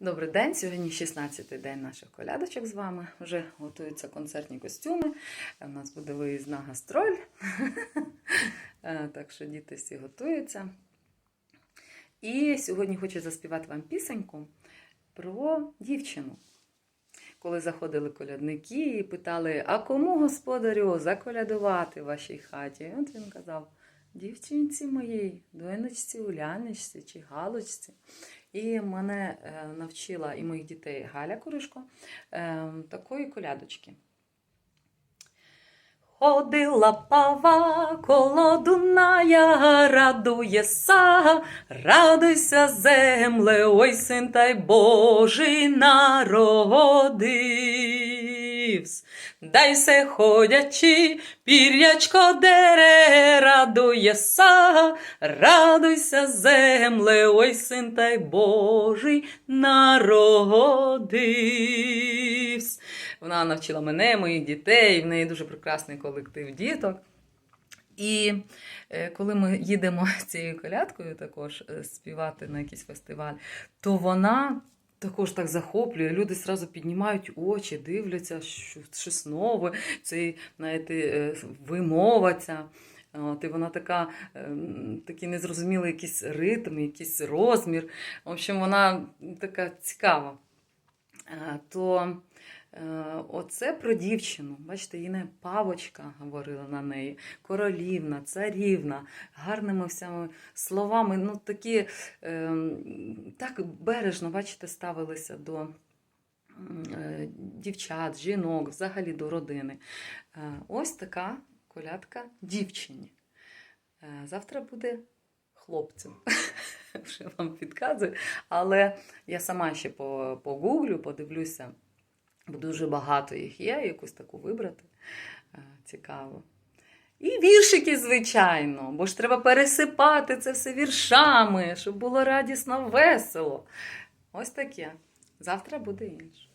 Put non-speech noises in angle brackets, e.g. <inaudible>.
Добрий день. Сьогодні 16-й день наших колядочок з вами. Вже готуються концертні костюми. У нас буде виїзна гастроль. <laughs> Е, Так що діти всі готуються. І сьогодні хочу заспівати вам пісеньку про дівчину. Коли заходили колядники і питали, а кому господарю заколядувати в вашій хаті? От він казав, дівчинці моїй, донечці, Уляночці чи Галочці. І мене е, навчила і моїх дітей Галя Куришко е, такої колядочки. Ходила пава коло Дуная, радує са, радуйся, земле, ой син та й Божий народивсь. Дай се ходячи, пір'ячко дере, радує са, радуйся, земле, ой син та й Божий народивсь. Вона навчила мене, моїх дітей, в неї дуже прекрасний колектив діток. І е, коли ми їдемо <laughs> цією колядкою також е, співати на якийсь фестиваль, то вона також так захоплює. Люди зразу піднімають очі, дивляться, що щось нове, це знаєте, е, вимова ця. От, і вона така, ем, такий незрозумілий якийсь ритм, якийсь розмір. В общем, вона така цікава. Е, То е, оце про дівчину. Бачите, її не павочка говорила на неї, королівна, царівна, гарними всіми словами. Ну, такі е, так бережно, бачите, ставилися до е, дівчат, жінок, взагалі до родини. Е, Ось така колядка дівчині. Е, Завтра буде хлопцем. <laughs> Вже вам підказую. Але я сама ще по- погуглю, подивлюся, бо дуже багато їх є, якусь таку вибрати. Е, Цікаво. І віршики, звичайно, бо ж треба пересипати це все віршами, щоб було радісно, весело. Ось таке. Завтра буде інше.